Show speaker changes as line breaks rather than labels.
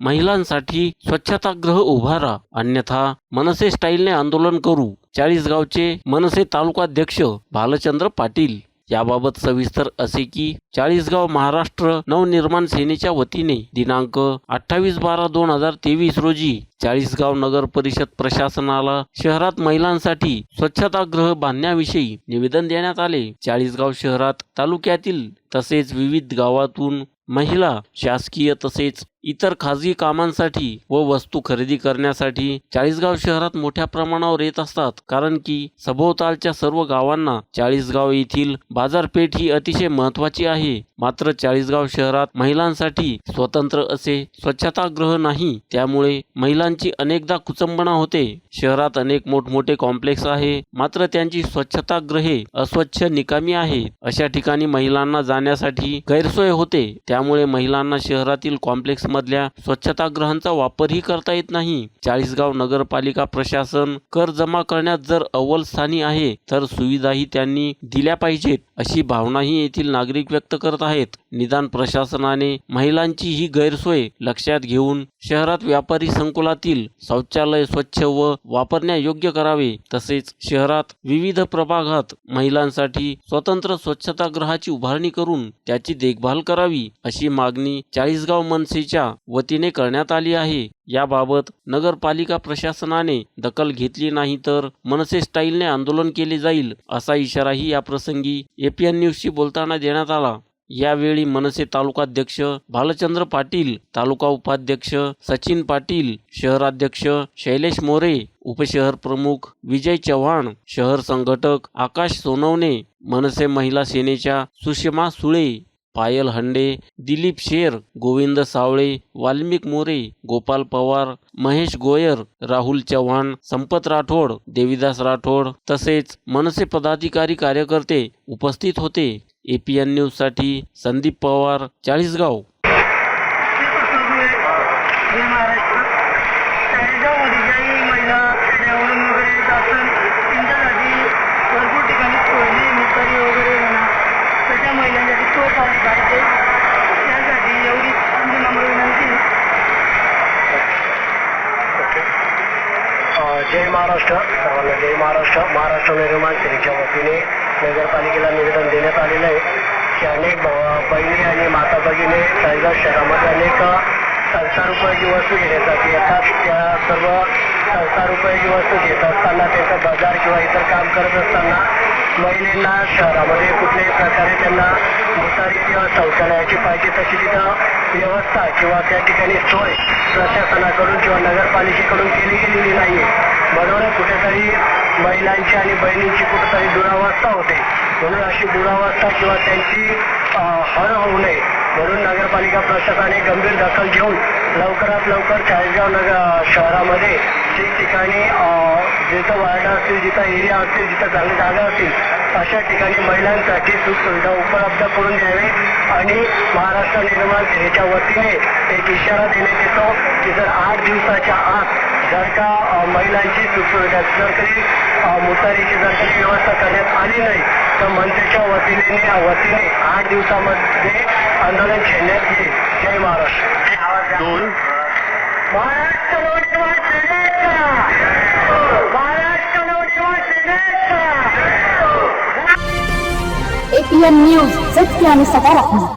महिलांसाठी स्वच्छतागृह उभारा अन्यथा मनसे स्टाईलने आंदोलन करू. चाळीसगावचे मनसे तालुकाध्यक्ष भालचंद्र पाटील. याबाबत सविस्तर असे की चाळीसगाव महाराष्ट्र नवनिर्माण सेनेच्या वतीने दिनांक अठ्ठावीस बारा दोन हजार तेवीस रोजी चाळीसगाव नगर परिषद प्रशासनाला शहरात महिलांसाठी स्वच्छतागृह बांधण्याविषयी निवेदन देण्यात आले. चाळीसगाव शहरात तालुक्यातील तसेच विविध गावातून महिला शासकीय तसेच इतर खाजगी कामांसाठी व वस्तू खरेदी करण्यासाठी चाळीसगाव शहरात मोठ्या प्रमाणावर येत असतात. कारण की सभोवतालच्या सर्व गावांना चाळीसगाव येथील बाजारपेठ ही अतिशय महत्वाची आहे. मात्र चाळीसगाव शहरात महिलांसाठी स्वतंत्र असे स्वच्छतागृह नाही. त्यामुळे महिलांची अनेकदा कुचंबना होते. शहरात अनेक मोठमोठे कॉम्प्लेक्स आहे. मात्र त्यांची स्वच्छतागृहे अस्वच्छ निकामी आहेत. अशा ठिकाणी महिलांना जाण्यासाठी गैरसोय होते. त्यामुळे महिलांना शहरातील कॉम्प्लेक्स मधल्या स्वच्छतागृहांचा वापरही करता येत नाही. चाळीसगाव नगरपालिका प्रशासन कर जमा करण्यात जर अव्वल स्थानी आहे तर सुविधाही त्यांनी दिल्या पाहिजेत अशी भावनाही येथील नागरिक व्यक्त करत आहेत. निदान प्रशासनाने महिलांची ही गैरसोय लक्षात घेऊन शहरात व्यापारी संकुलातील शौचालय स्वच्छ व वापरण्यायोग्य करावे तसेच शहरात विविध प्रभागात महिलांसाठी स्वतंत्र स्वच्छतागृहाची उभारणी करून त्याची देखभाल करावी अशी मागणी चाळीसगाव मनसेच्या वतीने करण्यात आली आहे. याबाबत नगरपालिका प्रशासनाने दखल घेतली नाही तर मनसे स्टाईलने आंदोलन केले जाईल असा इशाराही या प्रसंगी एपीएन न्यूजशी बोलताना देण्यात आला. यावेळी मनसे तालुकाध्यक्ष भालचंद्र पाटील तालुका उपाध्यक्ष सचिन पाटील शहराध्यक्ष शैलेश मोरे उपशहर प्रमुख विजय चव्हाण शहर संघटक आकाश सोनवणे मनसे महिला सेनेच्या सुषमा सुळे पायल हंडे दिलीप शेर गोविंद सावळे वाल्मिक मोरे गोपाल पवार महेश गोयर राहुल चव्हाण संपत राठोड देविदास राठोड तसेच मनसे पदाधिकारी कार्यकर्ते उपस्थित होते. एपीएन न्यूजसाठी संदीप पवार चाळीसगाव.
महाराष्ट्र
सर्वांना जय महाराष्ट्र. महाराष्ट्र निर्माण सेनेच्या वतीने नगरपालिकेला निवेदन देण्यात आलेलं आहे. की अनेक बहिणी आणि माता भगिनी चाळीसगाव शहरामध्ये अनेक अ, वस्तू घेण्यासाठी येतात. त्या सर्व संसार वस्तू घेत असताना त्यांचा बाजार किंवा इतर काम करत असताना महिलांना शहरामध्ये कुठल्याही प्रकारे त्यांना मुतारी किंवा शौचालयाची पाहिजे तशी तिथं व्यवस्था किंवा त्या ठिकाणी सोय प्रशासनाकडून किंवा नगरपालिकेकडून केली गेलेली नाहीये. म्हणून कुठेतरी महिलांची आणि बहिणींची कुठेतरी दुरावस्था होते. म्हणून अशी दुरावस्था किंवा त्यांची हर होऊ नये. म्हणून नगरपालिका प्रशासनाने गंभीर दखल घेऊन लवकरात लवकर चाळीसगाव नगर शहरामध्ये ठिकठिकाणी जिथं वार्ड असतील जिथं एरिया असतील जिथं चांगली जागा असतील अशा ठिकाणी महिलांसाठी सुखसुविधा उपलब्ध करून द्यावे आणि महाराष्ट्र निर्माण सेनेच्या वतीने एक इशारा देण्यात येतो की जर आठ दिवसाच्या आत जर का महिलांची सुखसुविधा जर अ, मुतारीची जर कधी व्यवस्था करण्यात आली नाही तर मनसेच्या वतीने वतीने आठ दिवसामध्ये आंदोलन छेडण्यात येईल. जय महाराष्ट्र. महाराष्ट्र إي إم
نيوز تزكي يعني عن الصدارة